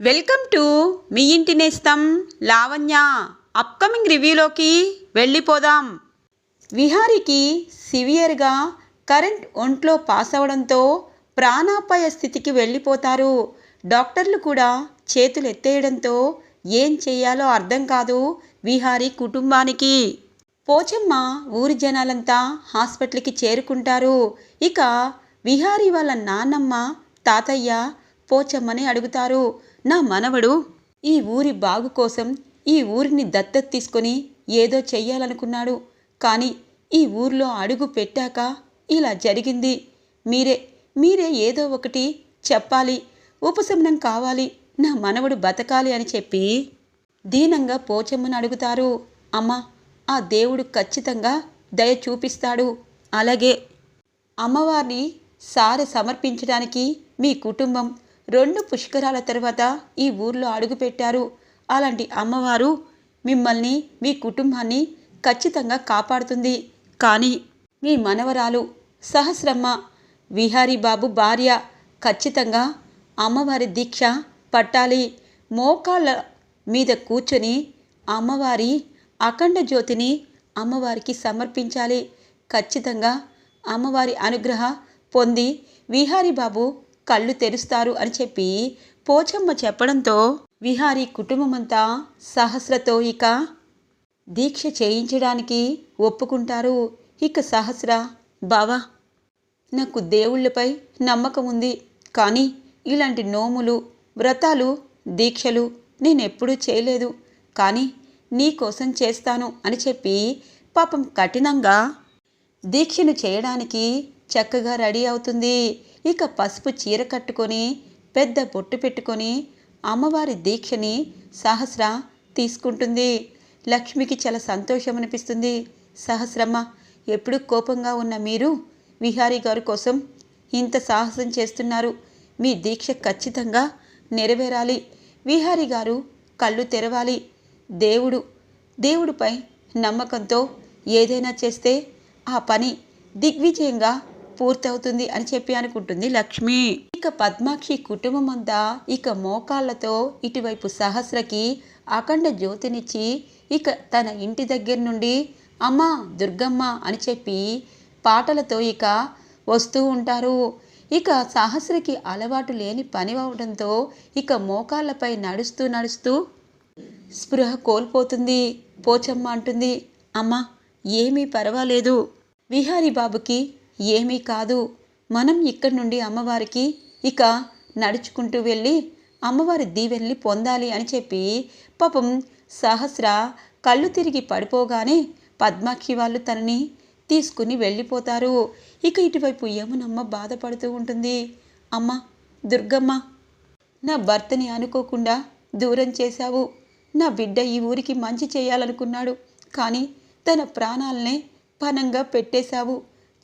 Welcome to me ఇంటి నేస్తం Lavanya. Upcoming రివ్యూలోకి వెళ్ళిపోదాం. విహారికి సివియర్గా కరెంట్ ఒంట్లో పాస్ అవడంతో ప్రాణాపాయ స్థితికి వెళ్ళిపోతారు. డాక్టర్లు కూడా చేతులు ఎత్తేయడంతో ఏం చేయాలో అర్థం కాదు విహారీ కుటుంబానికి. పోచమ్మ ఊరి జనాలంతా హాస్పిటల్కి చేరుకుంటారు. ఇక విహారీ వాళ్ళ నాన్నమ్మ తాతయ్య పోచమ్మని అడుగుతారు. నా మనవడు ఈ ఊరి బాగు కోసం ఈ ఊరిని దత్తత తీసుకొని ఏదో చెయ్యాలనుకున్నాడు. కానీ ఈ ఊర్లో అడుగు పెట్టాక ఇలా జరిగింది. మీరే మీరే ఏదో ఒకటి చెప్పాలి. ఉపశమనం కావాలి. నా మనవడు బతకాలి అని చెప్పి దీనంగా పోచమ్మను అడుగుతారు. అమ్మా ఆ దేవుడు ఖచ్చితంగా దయ చూపిస్తాడు. అలాగే అమ్మవారిని సారి సమర్పించడానికి మీ కుటుంబం రెండు పుష్కరాల తర్వాత ఈ ఊర్లో అడుగుపెట్టారు. అలాంటి అమ్మవారు మిమ్మల్ని మీ కుటుంబాన్ని ఖచ్చితంగా కాపాడుతుంది. కానీ మీ మనవరాలు సహస్రమ్మ విహారీ బాబు భార్య ఖచ్చితంగా అమ్మవారి దీక్ష పట్టాలి. మోకాళ్ళ మీద కూర్చొని అమ్మవారి అఖండ జ్యోతిని అమ్మవారికి సమర్పించాలి. ఖచ్చితంగా అమ్మవారి అనుగ్రహ పొంది విహారీ బాబు కళ్ళు తెరుస్తారు అని చెప్పి పోచమ్మ చెప్పడంతో విహారీ కుటుంబమంతా సహస్రతో ఇక దీక్ష చేయించడానికి ఒప్పుకుంటారు. ఇక సహస్ర బావా నాకు దేవుళ్ళపై నమ్మకం ఉంది. కానీ ఇలాంటి నోములు వ్రతాలు దీక్షలు నేనెప్పుడూ చేయలేదు. కానీ నీకోసం చేస్తాను అని చెప్పి పాపం కఠినంగా దీక్షను చేయడానికి చక్కగా రెడీ అవుతుంది. ఇక పసుపు చీర కట్టుకొని పెద్ద బొట్టు పెట్టుకొని అమ్మవారి దీక్షని సహస్ర తీసుకుంటుంది. లక్ష్మికి చాలా సంతోషం అనిపిస్తుంది సహస్రమ్మ ఎప్పుడు కోపంగా ఉన్న మీరు? విహారీ గారి కోసం ఇంత సాహసం చేస్తున్నారు. మీ దీక్ష ఖచ్చితంగా నెరవేరాలి. విహారీ గారు కళ్ళు తెరవాలి. దేవుడు దేవుడిపై నమ్మకంతో ఏదైనా చేస్తే ఆ పని దిగ్విజయంగా పూర్తవుతుంది అని చెప్పి అనుకుంటుంది లక్ష్మి. ఇక పద్మాక్షి కుటుంబం అంతా ఇక మోకాళ్ళతో ఇటువైపు సహస్రకి అఖండ జ్యోతినిచ్చి ఇక తన ఇంటి దగ్గర నుండి అమ్మా దుర్గమ్మ అని చెప్పి పాటలతో ఇక వస్తూ ఉంటారు. ఇక సహస్రకి అలవాటు లేని పని అవడంతో ఇక మోకాళ్ళపై నడుస్తూ నడుస్తూ స్పృహ కోల్పోతుంది. పోచమ్మ అంటుంది. అమ్మా ఏమీ పర్వాలేదు. విహారీ బాబుకి ఏమీ కాదు. మనం ఇక్కడి నుండి అమ్మవారికి ఇక నడుచుకుంటూ వెళ్ళి అమ్మవారి దీవెనల్ని పొందాలి అని చెప్పి పాపం సహస్ర కళ్ళు తిరిగి పడిపోగానే పద్మాక్షి వాళ్ళు తనని తీసుకుని వెళ్ళిపోతారు. ఇక ఇటువైపు యమునమ్మ బాధపడుతూ ఉంటుంది. అమ్మ దుర్గమ్మ నా భర్తని అనుకోకుండా దూరం చేశావు. నా బిడ్డ ఈ ఊరికి మంచి చేయాలనుకున్నాడు. కానీ తన ప్రాణాలనే పనంగా పెట్టేశావు.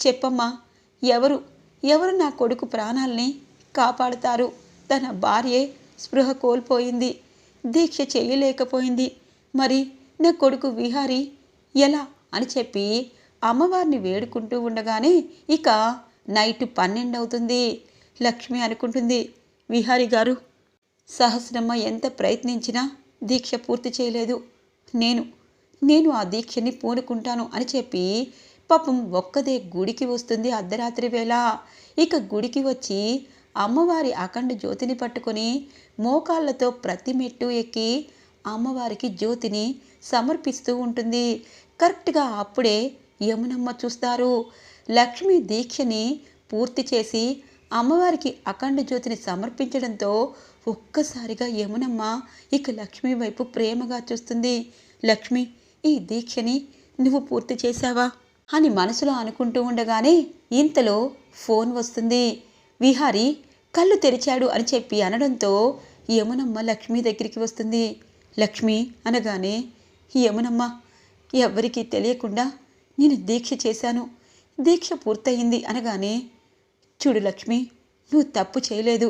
చెప్పమ్మా ఎవరు ఎవరు నా కొడుకు ప్రాణాల్ని కాపాడుతారు? తన భార్యే స్పృహ కోల్పోయింది దీక్ష చేయలేకపోయింది. మరి నా కొడుకు విహారి ఎలా అని చెప్పి అమ్మవారిని వేడుకుంటూ ఉండగానే ఇక నైట్ పన్నెండు అవుతుంది లక్ష్మి అనుకుంటుంది విహారి గారు సహస్రమ్మ ఎంత ప్రయత్నించినా దీక్ష పూర్తి చేయలేదు. నేను నేను ఆ దీక్షని పూనుకుంటాను అని చెప్పి పాపం ఒక్కదే గుడికి వస్తుంది అర్ధరాత్రి వేళ. ఇక గుడికి వచ్చి అమ్మవారి అఖండ జ్యోతిని పట్టుకొని మోకాళ్ళతో ప్రతి మెట్టు ఎక్కి అమ్మవారికి జ్యోతిని సమర్పిస్తూ ఉంటుంది. కరెక్ట్గా అప్పుడే యమునమ్మ చూస్తారు. లక్ష్మి దీక్షని పూర్తి చేసి అమ్మవారికి అఖండ జ్యోతిని సమర్పించడంతో ఒక్కసారిగా యమునమ్మ ఇక లక్ష్మి వైపు ప్రేమగా చూస్తుంది. లక్ష్మి ఈ దీక్షని నువ్వు పూర్తి చేశావా? అని మనసులో అనుకుంటూ ఉండగానే ఇంతలో ఫోన్ వస్తుంది. విహారి కళ్ళు తెరిచాడు అని చెప్పి అనడంతో యమునమ్మ లక్ష్మి దగ్గరికి వస్తుంది. లక్ష్మి అనగానే యమునమ్మ ఎవ్వరికీ తెలియకుండా నేను దీక్ష చేశాను. దీక్ష పూర్తయింది అనగానే చూడు లక్ష్మి నువ్వు తప్పు చేయలేదు.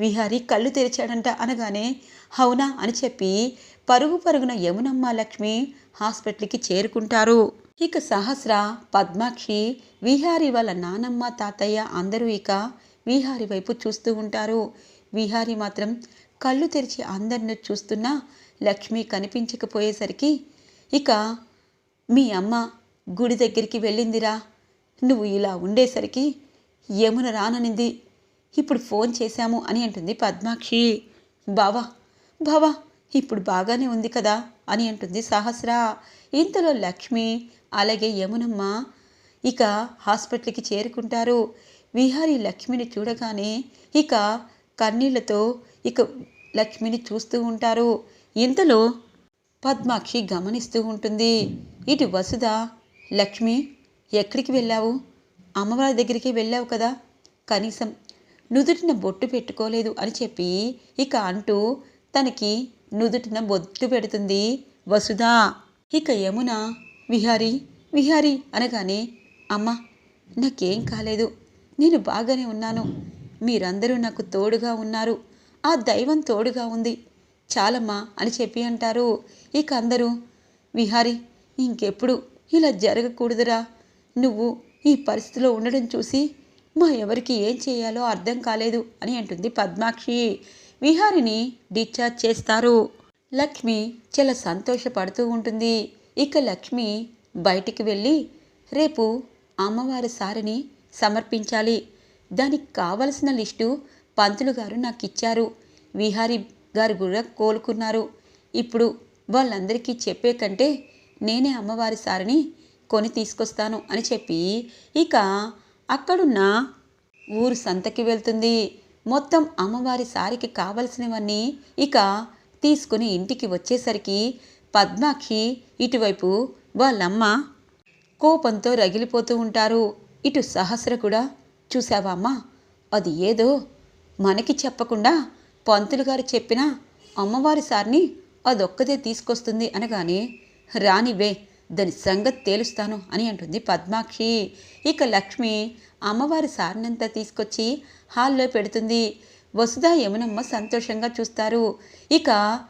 విహారి కళ్ళు తెరిచాడంట అనగానే అవునా అని చెప్పి పరుగు పరుగున యమునమ్మ లక్ష్మి హాస్పిటల్కి చేరుకుంటారు. ఇక సహస్ర పద్మాక్షి విహారి వాళ్ళ నానమ్మ తాతయ్య అందరూ ఇక విహారి వైపు చూస్తూ ఉంటారు. విహారి మాత్రం కళ్ళు తెరిచి అందరిని చూస్తున్నా లక్ష్మి కనిపించకపోయేసరికి ఇక మీ అమ్మ గుడి దగ్గరికి వెళ్ళిందిరా. నువ్వు ఇలా ఉండేసరికి యమున రాననింది. ఇప్పుడు ఫోన్ చేశాము అని అంటుంది పద్మాక్షి. బావా బావా ఇప్పుడు బాగానే ఉంది కదా. అని అంటుంది. సహస్ర ఇంతలో లక్ష్మి అలాగే యమునమ్మ ఇక హాస్పిటల్కి చేరుకుంటారు. విహారీ లక్ష్మిని చూడగానే ఇక కన్నీళ్ళతో ఇక లక్ష్మిని చూస్తూ ఉంటారు. ఇంతలో పద్మాక్షి గమనిస్తూ ఉంటుంది. ఇటు వసుధ లక్ష్మి ఎక్కడికి వెళ్ళావు? అమ్మవారి దగ్గరికి వెళ్ళావు కదా? కనీసం నుదుటిన బొట్టు పెట్టుకోలేదు అని చెప్పి ఇక అంటూ తనకి నుదుటిన బొద్దు పెడుతుంది. వసుధ ఇక యమున విహారి విహారి అనగానే అమ్మ నాకేం కాలేదు. నేను బాగానే ఉన్నాను. మీరందరూ నాకు తోడుగా ఉన్నారు. ఆ దైవం తోడుగా ఉంది. చాలమ్మా అని చెప్పి అంటారు. ఇక అందరూ విహారి ఇంకెప్పుడు ఇలా జరగకూడదురా. నువ్వు ఈ పరిస్థితిలో ఉండడం చూసి మా ఎవరికి ఏం చేయాలో అర్థం కాలేదు అని అంటుంది పద్మాక్షి. విహారిని డిశ్చార్జ్ చేస్తారు. లక్ష్మి చాలా సంతోషపడుతూ ఉంటుంది. ఇక లక్ష్మి బయటికి వెళ్ళి రేపు అమ్మవారి సారిని సమర్పించాలి. దానికి కావలసిన లిస్టు పంతులు గారు నాకు ఇచ్చారు. విహారీ గారు కూడా కోలుకున్నారు. ఇప్పుడు వాళ్ళందరికీ చెప్పే కంటే నేనే అమ్మవారి సారిని కొని తీసుకొస్తాను అని చెప్పి ఇక అక్కడున్న ఊరు సంతకి వెళ్తుంది. మొత్తం అమ్మవారి సారికి కావలసినవన్నీ ఇక తీసుకుని ఇంటికి వచ్చేసరికి పద్మాక్షి ఇటువైపు వాళ్ళమ్మ కోపంతో రగిలిపోతూ ఉంటారు. ఇటు సహస్ర కూడా చూసావా అమ్మా? అది ఏదో మనకి చెప్పకుండా పంతులు గారు చెప్పిన అమ్మవారి సార్ని అదొక్కదే తీసుకొస్తుంది అనగానే రానివే దాని సంగతి తేలుస్తాను అని అంటుంది పద్మాక్షి. ఇక లక్ష్మి అమ్మవారి సారినంతా తీసుకొచ్చి హాల్లో పెడుతుంది. వసుధ యమునమ్మ సంతోషంగా చూస్తారు. ఇక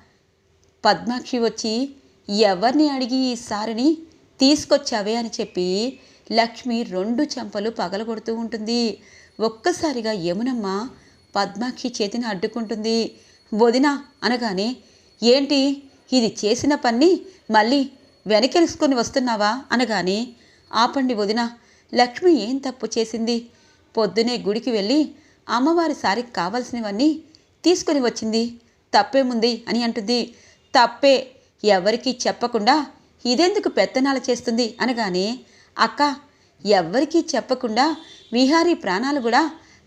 పద్మాక్షి వచ్చి ఎవరిని అడిగి ఈ సారిని తీసుకొచ్చావే? అని చెప్పి లక్ష్మి రెండు చెంపలు పగలగొడుతూ ఉంటుంది. ఒక్కసారిగా యమునమ్మ పద్మాక్షి చేతిని అడ్డుకుంటుంది. వదిన అనగానే ఏంటి? ఇది చేసిన పని మళ్ళీ వెనకేసుకొని వస్తున్నావా? అనగానే ఆపండి వదిన లక్ష్మి ఏం తప్పు చేసింది? పొద్దునే గుడికి వెళ్ళి అమ్మవారి సారికి కావలసినవన్నీ తీసుకొని వచ్చింది. తప్పేముంది? అని అంటుంది. తప్పే ఎవరికీ చెప్పకుండా ఇదెందుకు పెత్తనాలు చేస్తుంది? అనగానే అక్క ఎవ్వరికీ చెప్పకుండా విహారీ ప్రాణాలు కూడా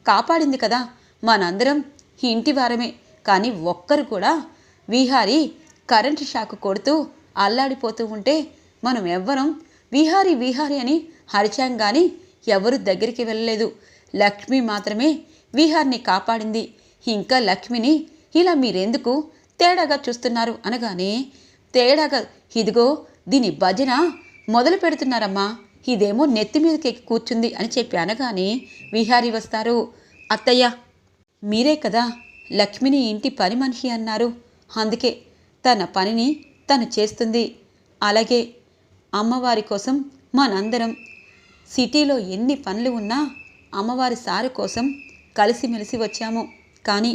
కాపాడింది కదా! మనందరం ఇంటి వారమే కానీ ఒక్కరు కూడా విహారీ కరెంటు షాక్ కొడుతూ అల్లాడిపోతూ ఉంటే మనం ఎవ్వరం విహారి విహారి అని హరిచాం కానీ ఎవరు దగ్గరికి వెళ్ళలేదు. లక్ష్మి మాత్రమే విహార్ని కాపాడింది. ఇంకా లక్ష్మిని ఇలా మీరెందుకు తేడాగా చూస్తున్నారు అనగానే తేడాగా ఇదిగో దీని భజన మొదలు పెడుతున్నారమ్మా ఇదేమో నెత్తి మీదకి ఎక్కి కూర్చుంది అని చెప్పి అనగానే విహారీ వస్తారు. అత్తయ్య మీరే కదా లక్ష్మిని ఇంటి పని మనిషి అన్నారు. అందుకే తన పనిని తను చేస్తుంది. అలాగే అమ్మవారి కోసం మనందరం సిటీలో ఎన్ని పనులు ఉన్నా అమ్మవారి సారు కోసం కలిసిమెలిసి వచ్చాము. కానీ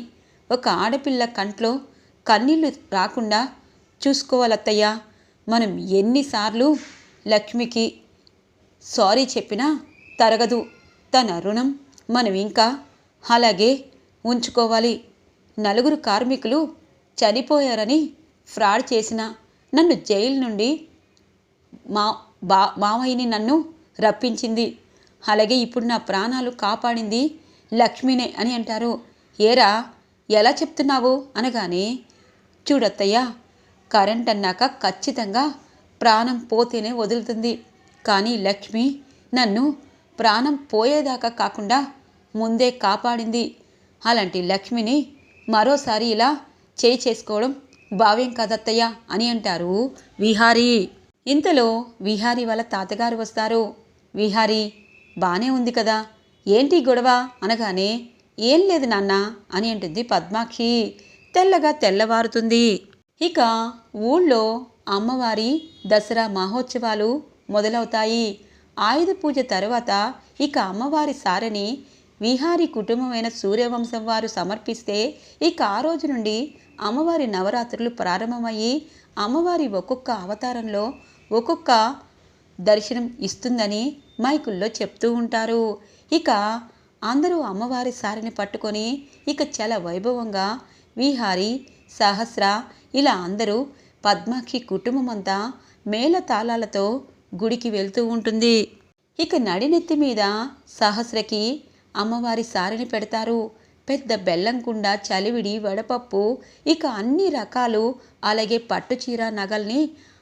ఒక ఆడపిల్ల కంట్లో కన్నీళ్ళు రాకుండా చూసుకోవాలత్తయ్యా మనం ఎన్నిసార్లు లక్ష్మికి సారీ చెప్పినా తరగదు. తన రుణం మనం ఇంకా అలాగే ఉంచుకోవాలి. నలుగురు కార్మికులు చనిపోయారని ఫ్రాడ్ చేసిన నన్ను జైలు నుండి మా బా మామయ్యని నన్ను రప్పించింది. అలాగే ఇప్పుడు నా ప్రాణాలు కాపాడింది లక్ష్మినే అని అంటారు. ఏరా ఎలా చెప్తున్నావు? అనగానే చూడత్తయ్యా కరెంట్ అన్నాక ఖచ్చితంగా ప్రాణం పోతేనే వదులుతుంది. కానీ లక్ష్మి నన్ను ప్రాణం పోయేదాకా కాకుండా ముందే కాపాడింది. అలాంటి లక్ష్మిని మరోసారి ఇలా చేయి చేసుకోవడం భావ్యం కదత్తయ్య అని అంటారు విహారీ. ఇంతలో విహారీ వాళ్ళ తాతగారు వస్తారు. విహారీ బానే ఉంది కదా. ఏంటి గొడవ? అనగానే ఏం లేదు నాన్న అని అంటుంది పద్మాక్షి. తెల్లగా తెల్లవారుతుంది. ఇక ఊళ్ళో అమ్మవారి దసరా మహోత్సవాలు మొదలవుతాయి. ఆయుధ పూజ తర్వాత ఇక అమ్మవారి సారని విహారీ కుటుంబమైన సూర్యవంశం వారు సమర్పిస్తే ఇక ఆ రోజు నుండి అమ్మవారి నవరాత్రులు ప్రారంభమయ్యి అమ్మవారి ఒక్కొక్క అవతారంలో ఒక్కొక్క దర్శనం ఇస్తుందని మైకుల్లో చెప్తూ ఉంటారు. ఇక అందరూ అమ్మవారి సారిని పట్టుకొని ఇక చాలా వైభవంగా విహారి సహస్ర ఇలా అందరూ పద్మాక్షి కుటుంబం అంతా మేళ తాళాలతో గుడికి వెళ్తూ ఉంటుంది. ఇక నడినెత్తి మీద సహస్రకి అమ్మవారి సారిని పెడతారు. పెద్ద బెల్లం కుండ చలివిడి వడపప్పు ఇక అన్ని రకాలు అలాగే పట్టు చీర నగల్ని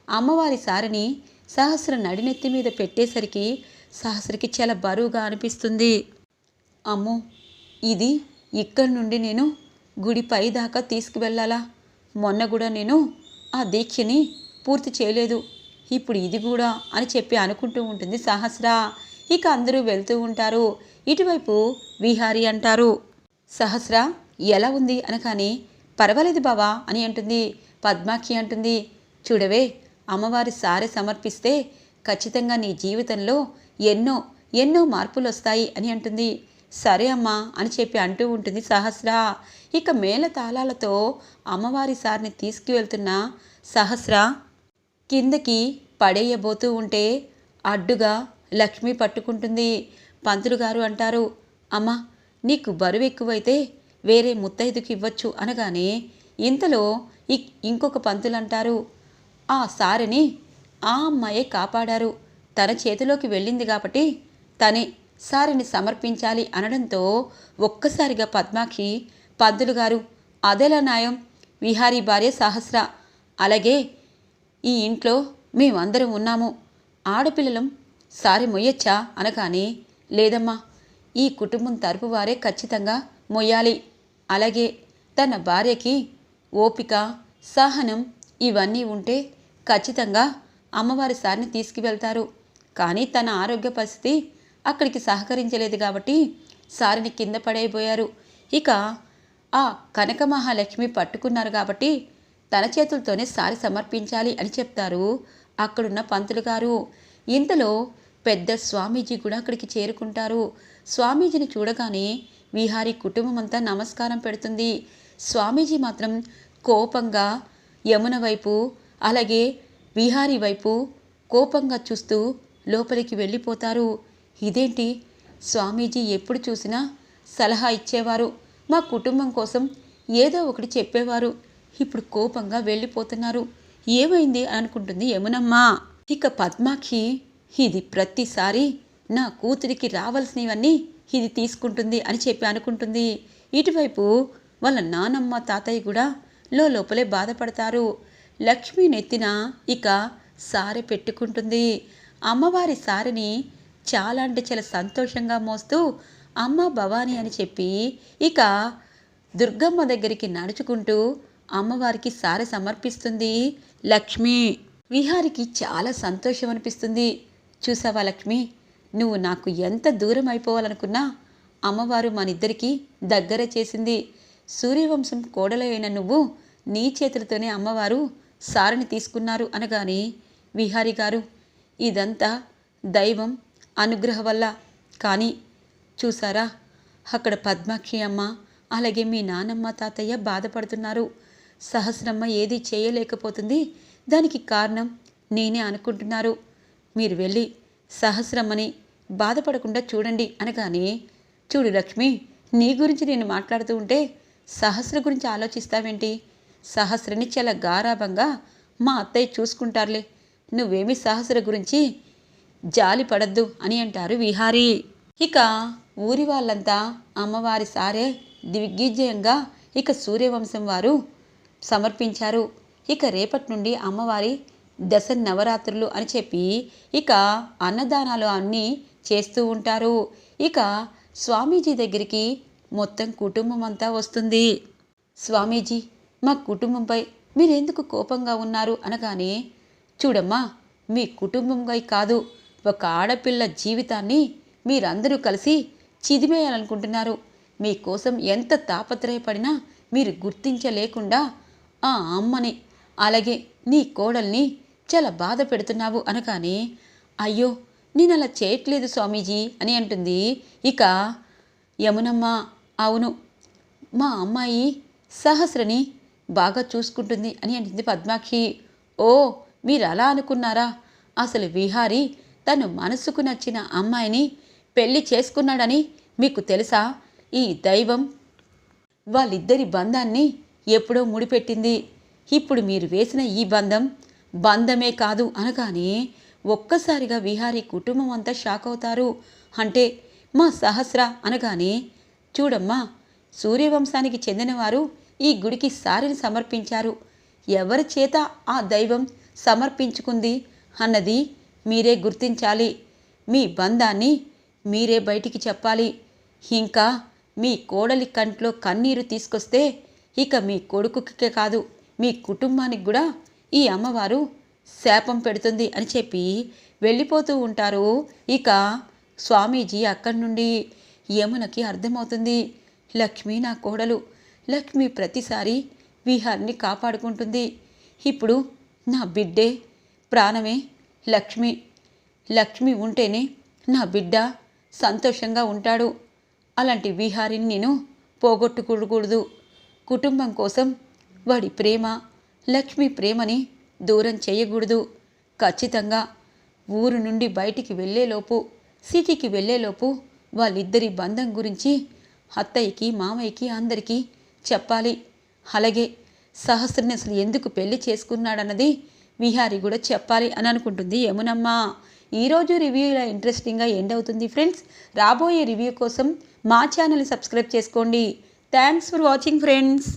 అమ్మవారి సారిని సహస్ర నడినెత్తి మీద పెట్టేసరికి సహస్రకి చాలా బరువుగా అనిపిస్తుంది. అమ్మో ఇది ఇక్కడి నుండి నేను గుడి పై దాకా తీసుకువెళ్ళాలా? మొన్న కూడా నేను ఆ దీక్షని పూర్తి చేయలేదు. ఇప్పుడు ఇది కూడా అని చెప్పి అనుకుంటూ ఉంటుంది సహస్ర. ఇక అందరూ వెళ్తూ ఉంటారు. ఇటువైపు విహారి అంటారు. సహస్ర ఎలా ఉంది అనగానే పర్వాలేదు బావా అని అంటుంది. పద్మాక్షి అంటుంది చూడవే అమ్మవారి సారె సమర్పిస్తే ఖచ్చితంగా నీ జీవితంలో ఎన్నో ఎన్నో మార్పులు వస్తాయి అని అంటుంది. సరే అమ్మా అని చెప్పి అంటూ ఉంటుంది సహస్ర. ఇక మేళ తాళాలతో అమ్మవారి సారిని తీసుకువెళ్తున్న సహస్ర కిందకి పడేయబోతూ ఉంటే అడ్డుగా లక్ష్మి పట్టుకుంటుంది. పంతులు గారు అంటారు అమ్మా నీకు బరువు ఎక్కువైతే వేరే ముత్తైదుకి ఇవ్వచ్చు అనగానే ఇంతలో ఇంకొక పంతులు అంటారు ఆ సారిని ఆ అమ్మాయే కాపాడారు. తన చేతిలోకి వెళ్ళింది కాబట్టి తనే సారిని సమర్పించాలి అనడంతో ఒక్కసారిగా పద్మాక్షి పంతులు గారు అదేలా న్యాయం విహారీ భార్య సహస్ర అలాగే ఈ ఇంట్లో మేమందరం ఉన్నాము. ఆడపిల్లలం సారి మొయ్యొచ్చా అనగానే లేదమ్మా ఈ కుటుంబం తరపు వారే ఖచ్చితంగా మొయ్యాలి. అలాగే తన భార్యకి ఓపిక సహనం ఇవన్నీ ఉంటే ఖచ్చితంగా అమ్మవారి సారిని తీసుకువెళ్తారు. కానీ తన ఆరోగ్య పరిస్థితి అక్కడికి సహకరించలేదు కాబట్టి సారిని కింద పడైపోయారు ఇక ఆ కనక మహాలక్ష్మి పట్టుకున్నారు కాబట్టి తన చేతులతోనే సారి సమర్పించాలి అని చెప్తారు అక్కడున్న పంతులు గారు. ఇంతలో పెద్ద స్వామీజీ కూడా అక్కడికి చేరుకుంటారు. స్వామీజీని చూడగానే విహారీ కుటుంబం అంతా నమస్కారం పెడుతుంది. స్వామీజీ మాత్రం కోపంగా యమున వైపు అలాగే విహారీ వైపు కోపంగా చూస్తూ లోపలికి వెళ్ళిపోతారు. ఇదేంటి? స్వామీజీ ఎప్పుడు చూసినా సలహా ఇచ్చేవారు. మా కుటుంబం కోసం ఏదో ఒకటి చెప్పేవారు. ఇప్పుడు కోపంగా వెళ్ళిపోతున్నారు. ఏమైంది అనుకుంటుంది యమునమ్మ. ఇక పద్మాక్షి ఇది ప్రతిసారి నా కూతురికి రావాల్సినవన్నీ ఇది తీసుకుంటుంది అని చెప్పి అనుకుంటుంది. ఇటువైపు వాళ్ళ నానమ్మ తాతయ్య కూడా లోపలే బాధపడతారు. లక్ష్మి నెత్తిన ఇక సారె పెట్టుకుంటుంది. అమ్మవారి సారిని చాలా అంటే చాలా సంతోషంగా మోస్తూ అమ్మ భవాని అని చెప్పి ఇక దుర్గమ్మ దగ్గరికి నడుచుకుంటూ అమ్మవారికి సారె సమర్పిస్తుంది లక్ష్మి. విహారికి చాలా సంతోషం అనిపిస్తుంది. చూసావా లక్ష్మి? నువ్వు నాకు ఎంత దూరం అయిపోవాలనుకున్నా అమ్మవారు మనిద్దరికీ దగ్గర చేసింది. సూర్యవంశం కోడలైన నువ్వు నీ చేతులతోనే అమ్మవారు సారిని తీసుకున్నారు అనగానే విహారి గారు ఇదంతా దైవం అనుగ్రహ వల్ల. కానీ చూసారా అక్కడ పద్మాక్షి అమ్మ అలాగే మీ నానమ్మ తాతయ్య బాధపడుతున్నారు. సహస్రమ్మ ఏది చేయలేకపోతుంది. దానికి కారణం నేనే అనుకుంటున్నారు. మీరు వెళ్ళి సహస్రమ్మని బాధపడకుండా చూడండి అనగానే చూడు లక్ష్మి నీ గురించి నేను మాట్లాడుతూ ఉంటే సహస్ర గురించి ఆలోచిస్తావేంటి? సహస్రని చాలా గారాభంగా మా అత్తయ్య చూసుకుంటారులే. నువ్వేమి సహస్ర గురించి జాలి పడద్దు అని అంటారు విహారీ. ఇక ఊరి వాళ్ళంతా అమ్మవారి సారే దిగ్విజయంగా ఇక సూర్యవంశం వారు సమర్పించారు. ఇక రేపటి నుండి అమ్మవారి దశ నవరాత్రులు అని చెప్పి ఇక అన్నదానాలు అన్నీ చేస్తూ ఉంటారు. ఇక స్వామీజీ దగ్గరికి మొత్తం కుటుంబం అంతా వస్తుంది. స్వామీజీ మా కుటుంబంపై మీరెందుకు కోపంగా ఉన్నారు అనగానే చూడమ్మా మీ కుటుంబంపై కాదు ఒక ఆడపిల్ల జీవితాన్ని మీరందరూ కలిసి చిదిమేయాలనుకుంటున్నారు. మీకోసం ఎంత తాపత్రయపడినా మీరు గుర్తించలేకుండా ఆ అమ్మని అలాగే నీ కోడల్ని చాలా బాధ పెడుతున్నావు అనగానే అయ్యో నేను అలా చేయట్లేదు స్వామీజీ అని అంటుంది. ఇక యమునమ్మ అవును మా అమ్మాయి సహస్రని బాగా చూసుకుంటుంది అని అంటుంది పద్మాక్షి. ఓ మీరు అలా అనుకున్నారా? అసలు విహారి తను మనసుకు నచ్చిన అమ్మాయిని పెళ్ళి చేసుకున్నాడని మీకు తెలుసా? ఈ దైవం వాళ్ళిద్దరి బంధాన్ని ఎప్పుడో ముడిపెట్టింది. ఇప్పుడు మీరు వేసిన ఈ బంధం బంధమే కాదు అనగానే ఒక్కసారిగా విహారీ కుటుంబం అంతా షాక్ అవుతారు. అంటే మా సహస్ర అనగానే చూడమ్మా సూర్యవంశానికి చెందినవారు ఈ గుడికి సారిని సమర్పించారు. ఎవరి చేత ఆ దైవం సమర్పించుకుంది అన్నది మీరే గుర్తించాలి. మీ బంధాన్ని మీరే బయటికి చెప్పాలి. ఇంకా మీ కోడలి కంట్లో కన్నీరు తీసుకొస్తే ఇక మీ కొడుకుకే కాదు మీ కుటుంబానికి కూడా ఈ అమ్మవారు శాపం పెడుతుంది అని చెప్పి వెళ్ళిపోతూ ఉంటారు. ఇక స్వామీజీ అక్కడి నుండి యమునకి అర్థమవుతుంది. లక్ష్మి నా కోడలు. లక్ష్మి ప్రతిసారి విహార్ని కాపాడుకుంటుంది. ఇప్పుడు నా బిడ్డే ప్రాణమే లక్ష్మి. లక్ష్మి ఉంటేనే నా బిడ్డ సంతోషంగా ఉంటాడు. అలాంటి విహారిని నేను పోగొట్టుకోకూడదు. కుటుంబం కోసం వాడి ప్రేమ లక్ష్మి ప్రేమని దూరం చేయకూడదు. ఖచ్చితంగా ఊరు నుండి బయటికి వెళ్ళేలోపు సిటీకి వెళ్ళేలోపు వాళ్ళిద్దరి బంధం గురించి అత్తయ్యకి మామయ్యకి అందరికీ చెప్పాలి. అలాగే సహస్రని అసలు ఎందుకు పెళ్ళి చేసుకున్నాడన్నది విహారి కూడా చెప్పాలి అని అనుకుంటుంది యమునమ్మ. ఈరోజు రివ్యూ ఇలా ఇంట్రెస్టింగ్గా ఎండ్ అవుతుంది ఫ్రెండ్స్ రాబోయే రివ్యూ కోసం మా ఛానల్ని సబ్స్క్రైబ్ చేసుకోండి. Thanks for watching friends